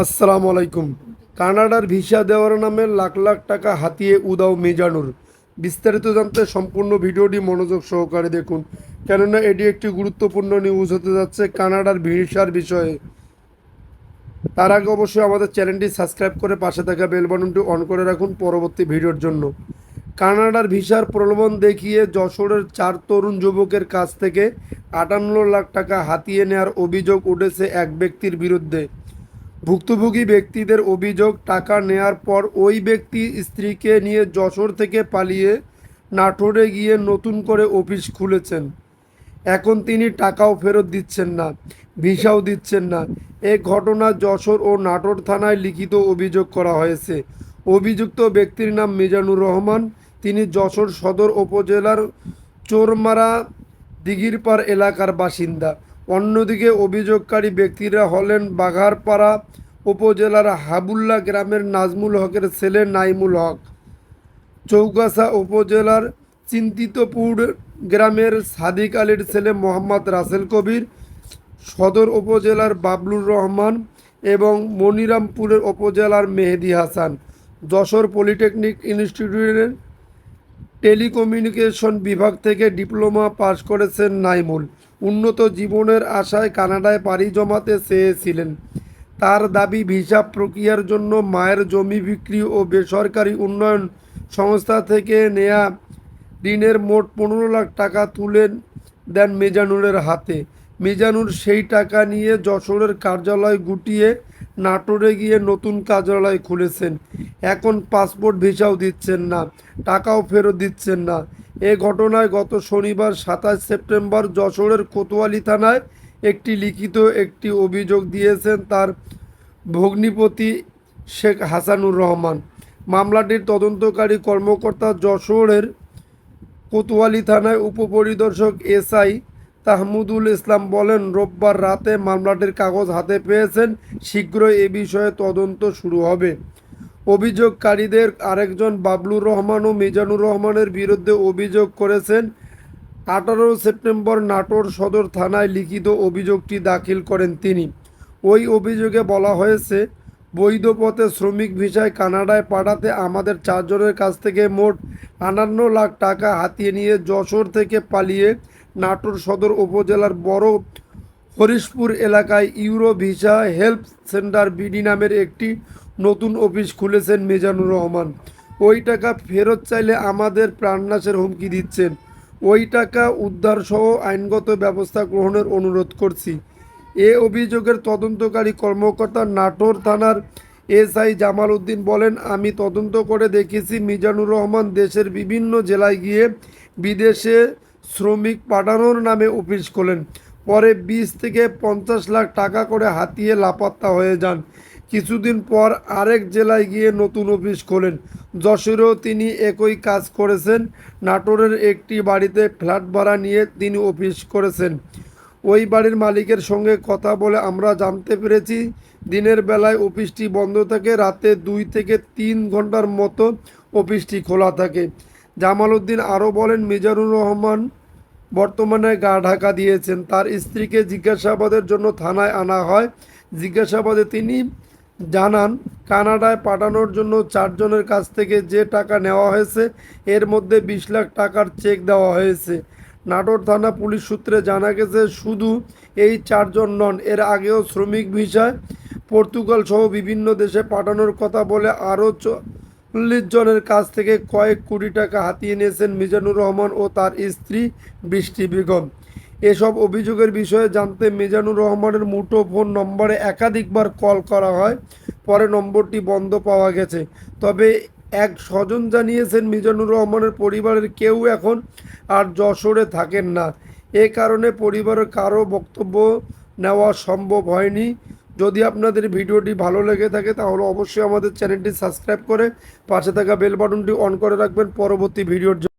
আসসালামু আলাইকুম। কানাডার ভিসা দেওয়ার নামে লাখ লাখ টাকা হাতিয়ে উদাও মিজানুর। বিস্তারিত জানতে সম্পূর্ণ ভিডিওটি মনোযোগ সহকারে দেখুন, কেননা এটি একটি গুরুত্বপূর্ণ নিউজ হতে যাচ্ছে কানাডার ভিসার বিষয়ে। তার আগে অবশ্যই আমাদের চ্যানেলটি সাবস্ক্রাইব করে পাশে থাকা বেল বাটনটি অন করে রাখুন পরবর্তী ভিডিওর জন্য। কানাডার ভিসার প্রলোভন দেখিয়ে যশোরের চার তরুণ যুবকের কাছ থেকে আটান্ন লাখ টাকা হাতিয়ে নেওয়ার অভিযোগ উঠেছে এক ব্যক্তির বিরুদ্ধে। ভুক্তভোগী ব্যক্তিদের অভিযোগ টাকা নেয়ার পর ওই ব্যক্তি স্ত্রীকে নিয়ে যশোর থেকে পালিয়ে নাটোরে গিয়ে নতুন করে অফিস খুলেছেন। এখন তিনি টাকাও ফেরত দিচ্ছেন না, ভিসাও দিচ্ছেন না। এ ঘটনা যশোর ও নাটোর থানায় লিখিত অভিযোগ করা হয়েছে। অভিযুক্ত ব্যক্তির নাম মিজানুর রহমান, তিনি যশোর সদর উপজেলার চোরমারা দিঘিরপাড় এলাকার বাসিন্দা। অন্যদিকে অভিযোগকারী ব্যক্তিরা হলেন বাঘারপাড়া উপজেলার হাবুল্লা গ্রামের নাজমুল হকের ছেলে নাইমুল হক। চৌগাছা উপজেলার চিন্তিতপুর গ্রামের সাদিক আলীর ছেলে মোহাম্মদ রাসেল কবির, সদর উপজেলার বাবলুর রহমান এবং মনিরামপুরের উপজেলার মেহেদি হাসান। যশোর পলিটেকনিক ইনস্টিটিউটের টেলিকমিউনিকেশন বিভাগ থেকে ডিপ্লোমা পাশ করেছেন নাইমুল। উন্নত জীবনের আশায় কানাডায় পাড়ি জমাতে চেয়েছিলেন। তার দাবি, ভিসা প্রক্রিয়ার জন্য মায়ের জমি বিক্রি ও বেসরকারি উন্নয়ন সংস্থা থেকে নেয়া ঋণের মোট পনেরো লাখ টাকা তুলে দেন মিজানুরের হাতে। মিজানুর সেই টাকা নিয়ে যশোরের কার্যালয় গুটিয়ে নাটোরে গিয়ে নতুন কার্যালয় খুলেছেন। এখন পাসপোর্ট ভিসাও দিচ্ছেন না, টাকাও ফেরত দিচ্ছেন না। এ ঘটনায় গত শনিবার সাতাশ সেপ্টেম্বর যশোরের কোতোয়ালি থানায় একটি লিখিত একটি অভিযোগ দিয়েছেন তার ভগ্নিপতি শেখ হাসানুর রহমান। মামলাটির তদন্তকারী কর্মকর্তা যশোরের কোতোয়ালি থানায় উপপরিদর্শক এসআই তাহমুদুল ইসলাম বলেন, রোববার রাতে মামলাটির কাগজ হাতে পেয়েছেন। শীঘ্রই এ বিষয়ে তদন্ত শুরু হবে। অভিযোগকারীদের আরেকজন বাবলুর রহমান ও মিজানুর রহমানের বিরুদ্ধে অভিযোগ করেছেন। আঠারো সেপ্টেম্বর নাটোর সদর থানায় লিখিত অভিযোগটি দাখিল করেন তিনি। ওই অভিযোগে বলা হয়েছে, বৈধ পথে শ্রমিক ভিসায় কানাডায় পাঠাতে আমাদের চারজনের কাছ থেকে মোট আটান্ন লাখ টাকা হাতিয়ে নিয়ে যশোর থেকে পালিয়ে নাটোর সদর উপজেলার বড় হরিশপুর এলাকায় Euro visa help centre BD নামের একটি নতুন অফিস খুলেছেন মিজানুর রহমান। ওই টাকা ফেরত চাইলে আমাদের প্রাণনাশের হুমকি দিচ্ছেন। ওই টাকা উদ্ধার সহ আইনগত ব্যবস্থা গ্রহণের অনুরোধ করছি। এ অভিযোগের তদন্তকারী কর্মকর্তা নাটোর থানার এসআই জামাল উদ্দিন বলেন, আমি তদন্ত করে দেখেছি মিজানুর রহমান দেশের বিভিন্ন জেলায় গিয়ে বিদেশে শ্রমিক পাঠানোর নামে অফিস খোলেন। পরে বিশ থেকে পঞ্চাশ লাখ টাকা করে হাতিয়ে লাপাত্তা হয়ে যান। কিছুদিন পর আরেক জেলায় গিয়ে নতুন অফিস খোলেন। যশোরেও তিনি একই কাজ করেছেন। নাটোরের একটি বাড়িতে ফ্ল্যাট ভাড়া নিয়ে তিনি অফিস করেছেন। ওই বাড়ির মালিকের সঙ্গে কথা বলে আমরা জানতে পেরেছি, দিনের বেলায় অফিসটি বন্ধ থাকে, রাতে দুই থেকে তিন ঘণ্টার মতো অফিসটি খোলা থাকে। জামাল উদ্দিন আরও বলেন, মিজানুর রহমান বর্তমানে গা ঢাকা দিয়েছেন। তার স্ত্রীকে জিজ্ঞাসাবাদের জন্য থানায় আনা হয়। জিজ্ঞাসাবাদে তিনি জানান, কানাডায় পাঠানোর জন্য চারজনের কাছ থেকে যে টাকা নেওয়া হয়েছে, এর মধ্যে বিশ লাখ টাকার চেক দেওয়া হয়েছে। নাটোর থানা পুলিশ সূত্রে জানা গেছে, শুধু এই চারজন নন, এর আগেও শ্রমিক ভিসায় পর্তুগাল সহ বিভিন্ন দেশে পাঠানোর কথা বলে আরও চল্লিশ জনের কাছ থেকে কয়েক কোটি টাকা হাতিয়ে নিয়েছেন মিজানুর রহমান ও তার স্ত্রী বৃষ্টি বেগম। এসব অভিযোগের বিষয়ে জানতে মিজানুর রহমানের মুঠো ফোন নম্বরে একাধিকবার কল করা হয়। পরে নম্বরটি বন্ধ পাওয়া গেছে। তবে এক স্বজন জানিয়েছেন, মিজানুর রহমানের পরিবারের কেউ এখন আর যশোরে থাকেন না। এ কারণে পরিবারের কারও বক্তব্য নেওয়া সম্ভব হয়নি। যদি আপনাদের ভিডিওটি ভালো লেগে থাকে, তাহলে অবশ্যই আমাদের চ্যানেলটি সাবস্ক্রাইব করে পাশে থাকা বেল বাটনটি অন করে রাখবেন। পরবর্তী ভিডিওর